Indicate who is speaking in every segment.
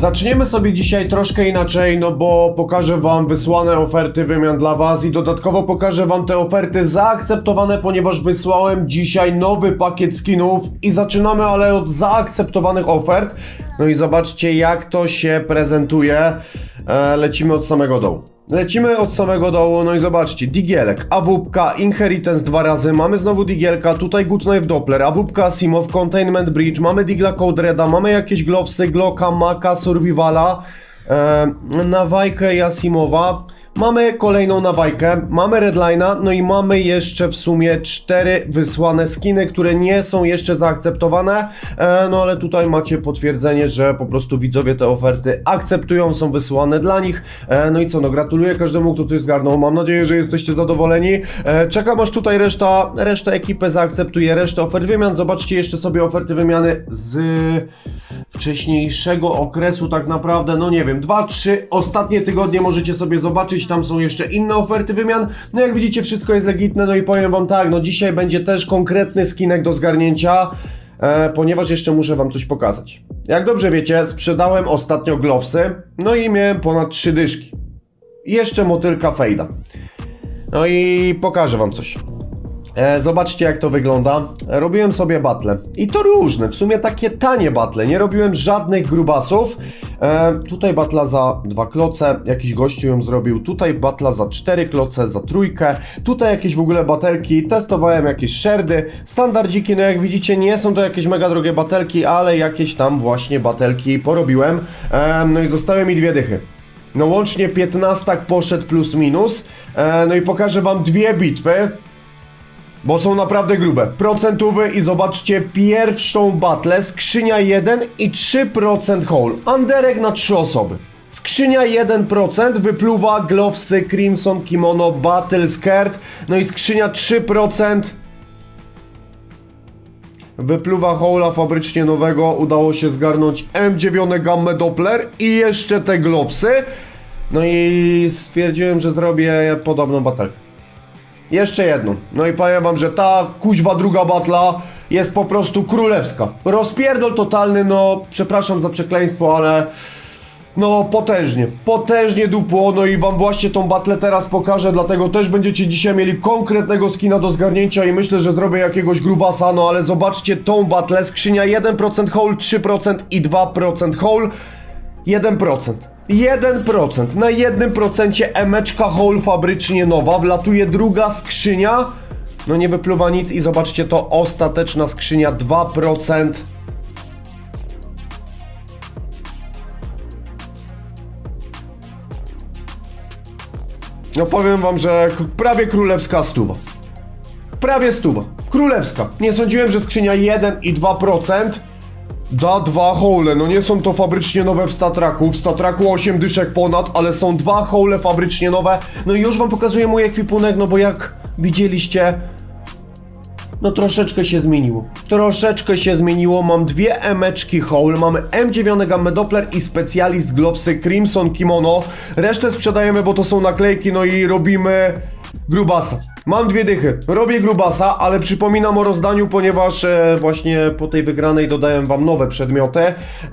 Speaker 1: Zaczniemy sobie dzisiaj troszkę inaczej, no bo pokażę wam wysłane oferty wymian dla was i dodatkowo pokażę wam te oferty zaakceptowane, ponieważ wysłałem dzisiaj nowy pakiet skinów i zaczynamy ale od zaakceptowanych ofert. No i zobaczcie jak to się prezentuje. E, lecimy od samego dołu. Lecimy od samego dołu, no i zobaczcie, Digielek, AWP, Inheritance dwa razy, mamy znowu Digielka, tutaj Good Knife Doppler, AWP Asimov, Containment Bridge, mamy Digla Code Reda, mamy jakieś Glowsy, Glocka, Maka, Survivala, e, Nawajkę i Asimowa, mamy kolejną Nawajkę, mamy Redline'a, no i mamy jeszcze w sumie cztery wysłane skiny, które nie są jeszcze zaakceptowane, e, no ale tutaj macie potwierdzenie, że po prostu widzowie te oferty akceptują, są wysyłane dla nich, e, no i co, no gratuluję każdemu, kto coś zgarnął, mam nadzieję, że jesteście zadowoleni, e, czekam aż tutaj reszta, reszta ekipy zaakceptuje resztę ofert wymian, zobaczcie jeszcze sobie oferty wymiany z wcześniejszego okresu tak naprawdę, no nie wiem, 2-3 ostatnie tygodnie możecie sobie zobaczyć, tam są jeszcze inne oferty wymian, no jak widzicie wszystko jest legitne, no i powiem wam tak, no dzisiaj będzie też konkretny skinek do zgarnięcia, e, ponieważ jeszcze muszę wam coś pokazać. Jak dobrze wiecie, sprzedałem ostatnio glowsy, no i miałem ponad 3 dyszki. Jeszcze motylka fejda. No i pokażę wam coś. E, zobaczcie jak to wygląda. Robiłem sobie battle. I to różne, w sumie takie tanie battle. Nie robiłem żadnych grubasów. E, tutaj batla za dwa kloce, jakiś gościu ją zrobił. Tutaj batla za cztery kloce, za trójkę. Tutaj jakieś w ogóle batelki. Testowałem jakieś szerdy. Standardziki, no jak widzicie, nie są to jakieś mega drogie batelki, ale jakieś tam właśnie batelki porobiłem. E, no i zostały mi dwie dychy. No łącznie 15 poszedł plus minus. E, no i pokażę wam dwie bitwy. Bo są naprawdę grube. Procentówy i zobaczcie pierwszą battle. Skrzynia 1 i 3% hole. Anderek na 3 osoby. Skrzynia 1% wypluwa Glowsy, Crimson, Kimono, Battle Skirt. No i skrzynia 3% wypluwa hola fabrycznie nowego. Udało się zgarnąć M9 Gamme Doppler i jeszcze te Glowsy. No i stwierdziłem, że zrobię podobną batalkę. Jeszcze jedną. No i powiem wam, że ta kuźwa druga batla jest po prostu królewska. Rozpierdol totalny, no przepraszam za przekleństwo, ale no potężnie, potężnie dupło, no i wam właśnie tą batlę teraz pokażę, dlatego też będziecie dzisiaj mieli konkretnego skina do zgarnięcia i myślę, że zrobię jakiegoś grubasa, no ale zobaczcie tą batlę, skrzynia 1% hole, 3% i 2% hole, 1%. 1%. Na 1% emeczka hole fabrycznie nowa, wlatuje druga skrzynia, no nie wypluwa nic i zobaczcie to ostateczna skrzynia 2%. No powiem wam, że prawie królewska stuwa. Prawie stuwa. Królewska. Nie sądziłem, że skrzynia 1 i 2% da dwa hole. No nie są to fabrycznie nowe w Statraku. W Statraku 8 dyszek ponad, ale są dwa hole fabrycznie nowe. No i już wam pokazuję mój ekwipunek, no bo jak widzieliście, no troszeczkę się zmieniło. Troszeczkę się zmieniło. Mam dwie emeczki Hole, mamy M9 Gamme Doppler i specjalist Glowsy Crimson Kimono. Resztę sprzedajemy, bo to są naklejki, no i robimy grubasa. Mam dwie dychy, robię grubasa, ale przypominam o rozdaniu, ponieważ e, właśnie po tej wygranej dodałem wam nowe przedmioty.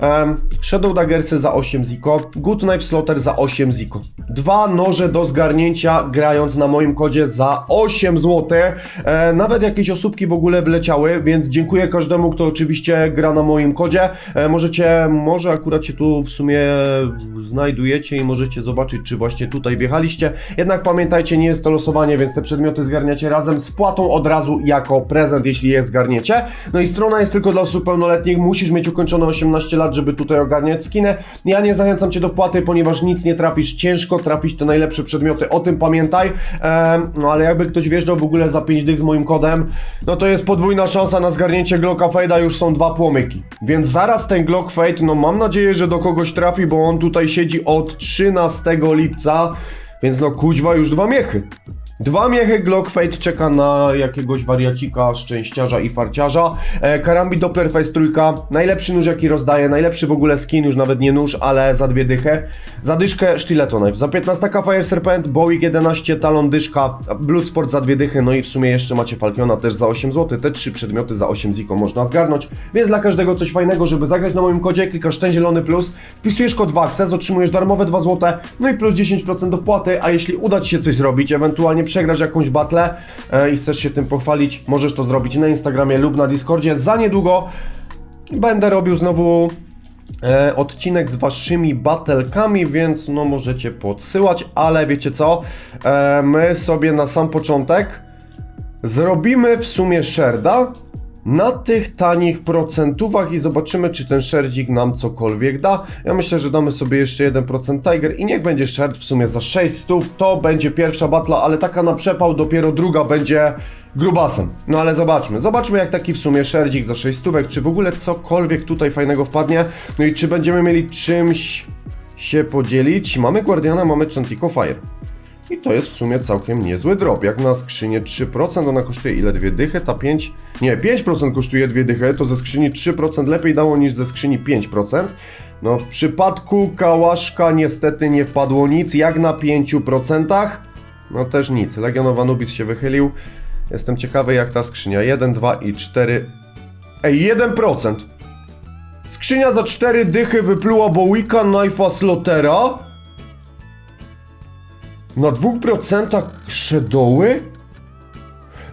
Speaker 1: Em, Shadow Daggersy za 8 ziko, Good Knife Slaughter za 8 ziko. Dwa noże do zgarnięcia grając na moim kodzie za 8 zł. E, nawet jakieś osóbki w ogóle wleciały, więc dziękuję każdemu, kto oczywiście gra na moim kodzie. E, możecie, może akurat się tu w sumie znajdujecie i możecie zobaczyć, czy właśnie tutaj wjechaliście. Jednak pamiętajcie, nie jest to losowanie, więc te przedmioty zgarniacie razem z płatą od razu jako prezent, jeśli je zgarniecie. No i strona jest tylko dla osób pełnoletnich, musisz mieć ukończone 18 lat, żeby tutaj ogarniać skinę. Ja nie zachęcam Cię do wpłaty, ponieważ nic nie trafisz, ciężko trafić te najlepsze przedmioty, o tym pamiętaj. Em, no ale jakby ktoś wjeżdżał w ogóle za 5 dych z moim kodem, no to jest podwójna szansa na zgarnięcie Glocka Fade'a, już są dwa płomyki. Więc zaraz ten Glock Fade, no mam nadzieję, że do kogoś trafi, bo on tutaj siedzi od 13 lipca, więc no kuźwa już dwa miechy. Dwa miechy Glock Fate czeka na jakiegoś wariacika, szczęściarza i farciarza. E, Karambit Doppler Face trójka, najlepszy nóż jaki rozdaje, najlepszy w ogóle skin, już nawet nie nóż, ale za dwie dychę. Za dyszkę Stiletto Knife, za 15 Fire Serpent, Bowie 11, Talon dyszka, Bloodsport za dwie dychy, no i w sumie jeszcze macie Falcona też za 8 zł. Te trzy przedmioty za 8 ziko można zgarnąć, więc dla każdego coś fajnego, żeby zagrać na moim kodzie, klikasz ten zielony plus, wpisujesz kod WAXES, otrzymujesz darmowe 2 zł, no i plus 10% do wpłaty, a jeśli uda Ci się coś zrobić, ewentualnie przegrasz jakąś battle e, i chcesz się tym pochwalić, możesz to zrobić na Instagramie lub na Discordzie. Za niedługo będę robił znowu e, odcinek z waszymi batelkami, więc no możecie podsyłać, ale wiecie co? E, my sobie na sam początek zrobimy w sumie szerda na tych tanich procentówach i zobaczymy, czy ten szerdzik nam cokolwiek da. Ja myślę, że damy sobie jeszcze 1% Tiger i niech będzie szerd w sumie za 600. To będzie pierwsza batla, ale taka na przepał, dopiero druga będzie grubasem. No ale zobaczmy. Zobaczmy, jak taki w sumie szerdzik za 600, czy w ogóle cokolwiek tutaj fajnego wpadnie. No i czy będziemy mieli czymś się podzielić. Mamy Guardiana, mamy Chantico Fire. I to jest w sumie całkiem niezły drop. Jak na skrzynię 3%, ona kosztuje ile? Dwie dychy? Ta 5? Nie, 5% kosztuje dwie dychy, to ze skrzyni 3% lepiej dało niż ze skrzyni 5%. No w przypadku kałaszka niestety nie wpadło nic, jak na 5%. No też nic. Legionowa Nubis się wychylił. Jestem ciekawy jak ta skrzynia. 1, 2 i 4. Ej, 1%! Skrzynia za 4 dychy wypluła Bowika, Knife'a, Slotera. Na 2% krzedoły?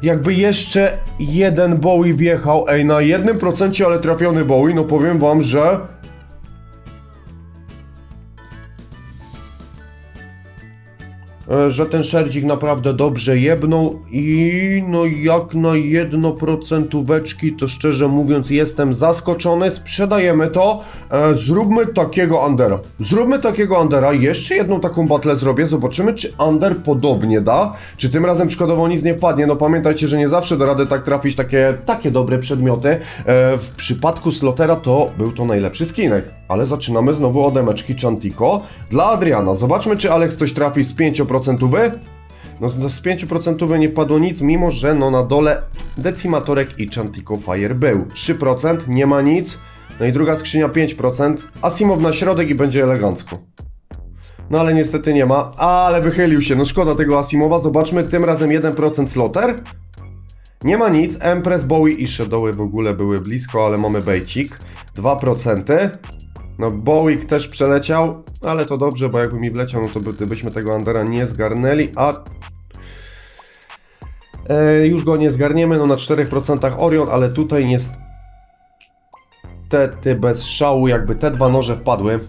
Speaker 1: Jakby jeszcze jeden Bowie wjechał, ej, na 1% ale trafiony Bowie, no powiem wam, że... Że ten szerdzik naprawdę dobrze jebnął i no jak na jedno procentóweczki to szczerze mówiąc jestem zaskoczony, sprzedajemy to, e, zróbmy takiego Undera. Zróbmy takiego Undera, jeszcze jedną taką battle zrobię, zobaczymy czy Under podobnie da, czy tym razem szkodowo nic nie wpadnie, no pamiętajcie, że nie zawsze da radę tak trafić takie, takie dobre przedmioty, e, w przypadku Slotera to był to najlepszy skinek, ale zaczynamy znowu od emeczki Chantico dla Adriana, zobaczmy czy Alex coś trafi z 5%, no z z 5% nie wpadło nic, mimo że no na dole Decimatorek i Chantico Fire był. 3% nie ma nic, no i druga skrzynia 5%, Asimow na środek i będzie elegancko. No ale niestety nie ma, ale wychylił się, no szkoda tego Asimowa, zobaczmy, tym razem 1% sloter. Nie ma nic, Empress, Bowie i Shadowy w ogóle były blisko, ale mamy bejcik. 2%. No Bowick też przeleciał, ale to dobrze, bo jakby mi wleciał, no to by, byśmy tego Andera nie zgarnęli, a... E, już go nie zgarniemy, no na 4% Orion, ale tutaj niestety bez szału, jakby te dwa noże wpadły,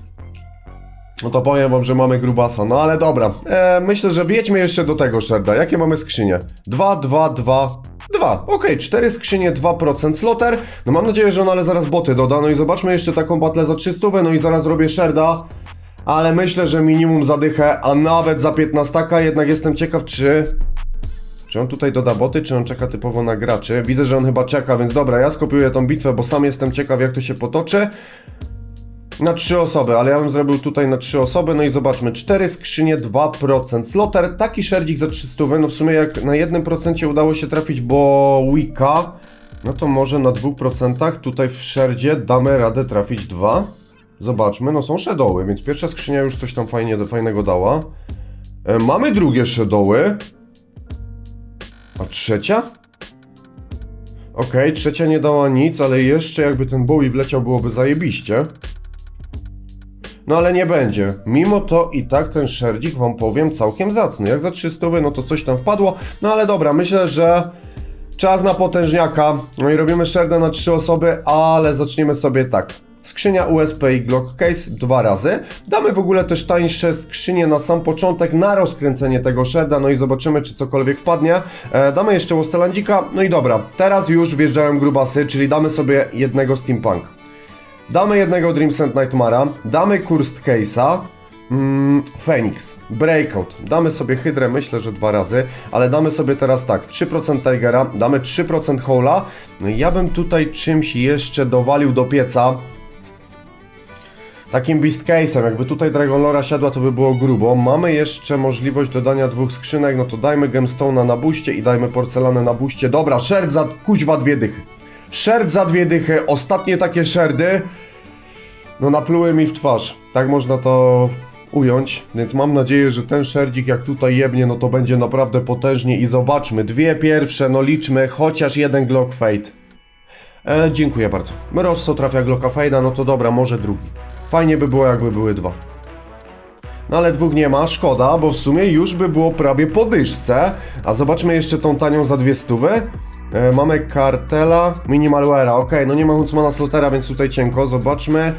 Speaker 1: no to powiem wam, że mamy grubasa. No ale dobra. E, myślę, że wjedźmy jeszcze do tego Sherda. Jakie mamy skrzynie? 2, 2, 2, 2. Okej, 4 skrzynie, 2% sloter. No mam nadzieję, że on ale zaraz boty doda. No i zobaczmy jeszcze taką batlę za 300, no i zaraz robię Sherda. Ale myślę, że minimum zadychę, a nawet za 15. Jednak jestem ciekaw, czy... Czy on tutaj doda boty, czy on czeka typowo na graczy? Widzę, że on chyba czeka, więc dobra, ja skopiuję tą bitwę, bo sam jestem ciekaw, jak to się potoczy. Na trzy osoby, ale ja bym zrobił tutaj na trzy osoby, no i zobaczmy, cztery skrzynie, 2%. Sloter, taki szerdzik za 300, no w sumie jak na 1% udało się trafić bo Wika, no to może na 2% tutaj w szerdzie damy radę trafić dwa. Zobaczmy, no są shadowy, więc pierwsza skrzynia już coś tam fajnie, fajnego dała. E, mamy drugie shadowy. A trzecia? Okej, trzecia nie dała nic, ale jeszcze jakby ten Bowie wleciał byłoby zajebiście. No ale nie będzie. Mimo to i tak ten szerdzik wam powiem całkiem zacny. Jak za 300, no to coś tam wpadło. No ale dobra, myślę, że czas na potężniaka. No i robimy szerdę na 3 osoby, ale zaczniemy sobie tak. Skrzynia USB i Glock Case dwa razy. Damy w ogóle też tańsze skrzynie na sam początek, na rozkręcenie tego szerda, no i zobaczymy, czy cokolwiek wpadnie. E, damy jeszcze Łostelandzika, no i dobra. Teraz już wjeżdżają grubasy, czyli damy sobie jednego Steampunk. Damy jednego Dream Send Nightmara, damy Cursed Case'a, mm, Phoenix, Breakout, damy sobie Hydrę, myślę, że dwa razy, ale damy sobie teraz tak, 3% Tigera, damy 3% Hola, no ja bym tutaj czymś jeszcze dowalił do pieca. takim beast case'em. Jakby tutaj Dragon Lora siadła, to by było grubo. Mamy jeszcze możliwość dodania dwóch skrzynek, no to dajmy Gemstone'a na buście i dajmy porcelanę na buście. Dobra, szerd za kuźwa dwie dychy. Szerd za dwie dychy, ostatnie takie szerdy. No napluły mi w twarz. Tak można to ująć, więc mam nadzieję, że ten szerdzik jak tutaj jebnie, no to będzie naprawdę potężnie i zobaczmy. Dwie pierwsze, no liczmy, chociaż jeden Glock Fade. E, dziękuję bardzo. Rosso trafia Glocka Fade'a, no to dobra, może drugi. Fajnie by było jakby były dwa. No ale dwóch nie ma, szkoda, bo w sumie już by było prawie po dyszce. A zobaczmy jeszcze tą tanią za dwie stówy. E, mamy kartela, minimalware'a, okej, no nie ma Huntsmana Slotera, więc tutaj cienko, zobaczmy.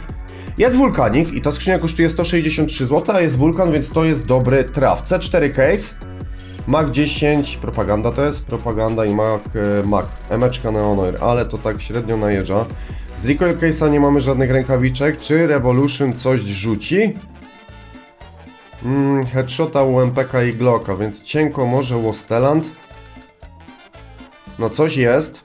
Speaker 1: Jest wulkanik i ta skrzynia kosztuje 163 zł, a jest wulkan, więc to jest dobry traf. C4 case, Mac 10, propaganda to jest, propaganda i Mac, e, Mac, emeczka Neonoir, ale to tak średnio najeżdża. Z recoil case'a nie mamy żadnych rękawiczek, czy Revolution coś rzuci? Mm, headshota, UMPK i Glocka, więc cienko może Wosteland. No coś jest.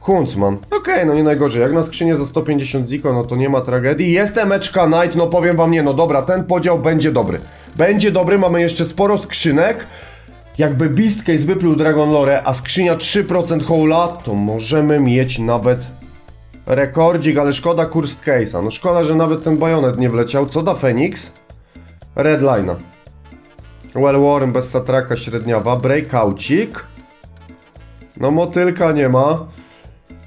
Speaker 1: Huntsman. Okej, no nie najgorzej. Jak na skrzynię za 150 ziko, no to nie ma tragedii. Jest emeczka Knight, no powiem wam nie, no dobra, ten podział będzie dobry. Będzie dobry, mamy jeszcze sporo skrzynek. Jakby Beast Case wypluł Dragon Lore, a skrzynia 3% hola, to możemy mieć nawet rekordzik, ale szkoda Cursed Case'a. No szkoda, że nawet ten bajonet nie wleciał. Co da Phoenix? Redline'a. Well Warren bez satraka średniawa. Breakoucik. No motylka nie ma.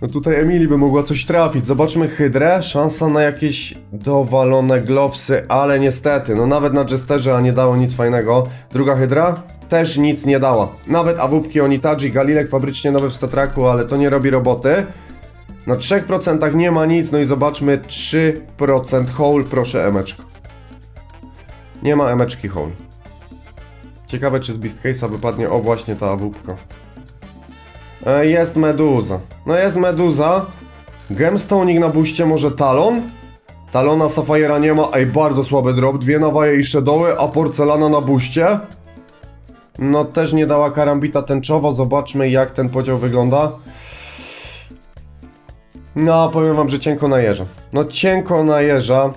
Speaker 1: No tutaj Emily by mogła coś trafić. Zobaczmy Hydrę. Szansa na jakieś dowalone glowsy, ale niestety, no nawet na Jesterze, nie dało nic fajnego. Druga Hydra też nic nie dała. Nawet awupki Onitaji, Galilek fabrycznie nowy w statraku, ale to nie robi roboty. Na 3% nie ma nic, no i zobaczmy 3% hole, proszę emeczka. Nie ma emeczki hole. Ciekawe czy z Beast Case'a wypadnie, o właśnie ta awupka. E, Jest meduza. No jest meduza. Gemstoning na buście, może talon? Talona Safire'a nie ma, ej bardzo słaby drop. Dwie nawaje i shadowy, a porcelana na buście? No też nie dała karambita tęczowo, zobaczmy jak ten podział wygląda. No, powiem wam, że cienko najeża. No cienko najeża,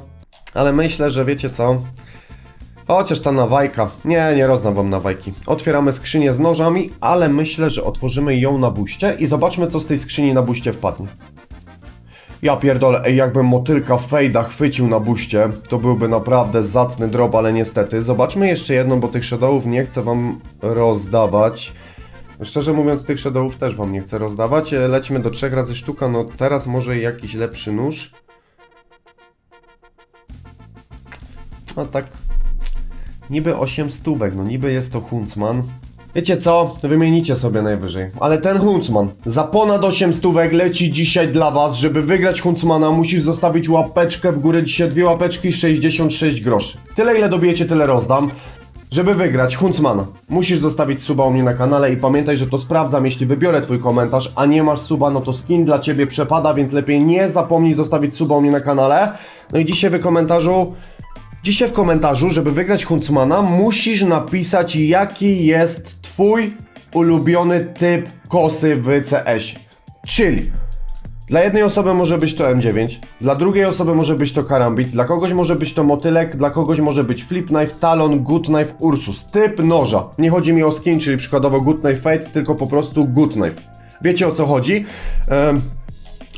Speaker 1: ale myślę, że wiecie co? Chociaż ta nawajka. Nie, nie roznam wam nawajki. Otwieramy skrzynię z nożami, ale myślę, że otworzymy ją na buście i zobaczmy, co z tej skrzyni na buście wpadnie. Ja pierdolę, ej, jakbym motylka fejda chwycił na buście, to byłby naprawdę zacny drop, ale niestety. Zobaczmy jeszcze jedną, bo tych shadowów nie chcę wam rozdawać. Szczerze mówiąc, tych shadowów też wam nie chcę rozdawać. E, Lecimy do trzech razy sztuka, no teraz może jakiś lepszy nóż. No tak, Niby 8 stówek, no niby jest to Huntsman. Wiecie co? Wymienicie sobie najwyżej. Ale ten Huntsman za ponad 8 stówek leci dzisiaj dla was. Żeby wygrać Huntsmana musisz zostawić łapeczkę w górę. Dzisiaj dwie łapeczki 66 groszy. Tyle ile dobijecie, tyle rozdam. Żeby wygrać Huntsmana, musisz zostawić suba u mnie na kanale i pamiętaj, że to sprawdzam, jeśli wybiorę twój komentarz, a nie masz suba, no to skin dla ciebie przepada, więc lepiej nie zapomnij zostawić suba u mnie na kanale. No i dzisiaj w komentarzu Dzisiaj w komentarzu, żeby wygrać Huntsmana, musisz napisać, jaki jest twój ulubiony typ kosy w CS. Czyli dla jednej osoby może być to M9, dla drugiej osoby może być to Karambit, dla kogoś może być to Motylek, dla kogoś może być Flip Knife, Talon, Good Knife, Ursus. Typ noża. Nie chodzi mi o skin, czyli przykładowo Good Knife Fate, tylko po prostu Good Knife. Wiecie o co chodzi?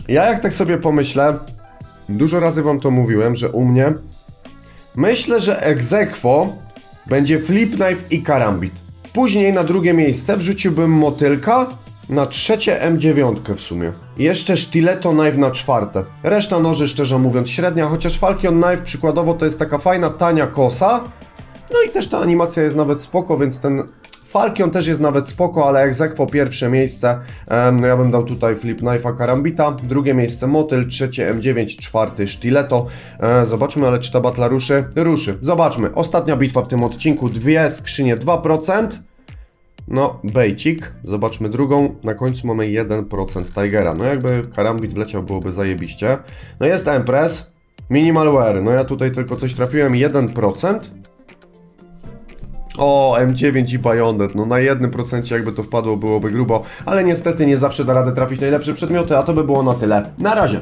Speaker 1: Ja jak tak sobie pomyślę, dużo razy wam to mówiłem, że u mnie Myślę, że egzekwo będzie Flip Knife i Karambit. Później na drugie miejsce wrzuciłbym Motylka, na trzecie M9 w sumie. Jeszcze Stiletto Knife na czwarte. Reszta noży szczerze mówiąc średnia, chociaż Falcon Knife przykładowo to jest taka fajna, tania kosa. No i też ta animacja jest nawet spoko, więc ten Falcon też jest nawet spoko, ale egzekwo pierwsze miejsce. No ja bym dał tutaj Flip Knife'a Karambita, drugie miejsce Motyl, trzecie M9, czwarty Stiletto. E, zobaczmy, ale czy ta batla ruszy? Ruszy. Zobaczmy. Ostatnia bitwa w tym odcinku, dwie skrzynie 2%. No, bejcik. Zobaczmy drugą. Na końcu mamy 1% Tigera. No jakby karambit wleciał, byłoby zajebiście. No jest Empress. Minimalware. No ja tutaj tylko coś trafiłem. 1%. O, M9 i Bayonet, no na 1% jakby to wpadło byłoby grubo, ale niestety nie zawsze da radę trafić najlepsze przedmioty, a to by było na tyle. Na razie!